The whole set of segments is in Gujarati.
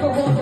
for one.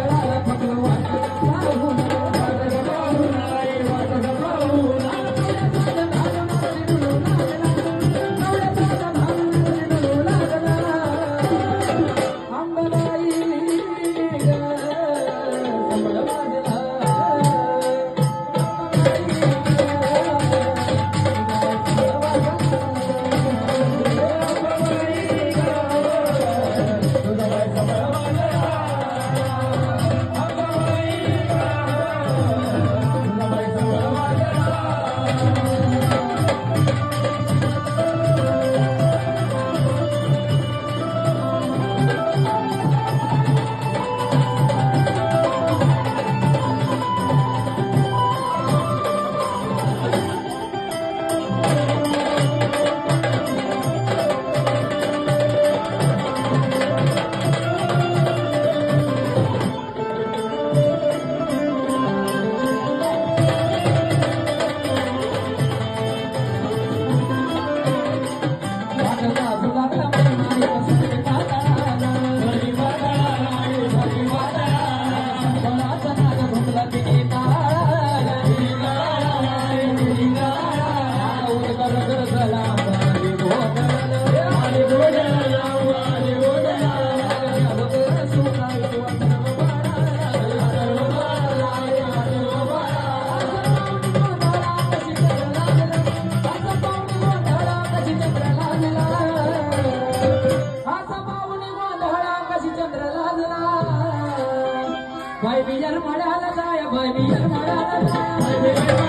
ભાઈ બીજા મળ્યા ભાઈ બીજા મળ્યા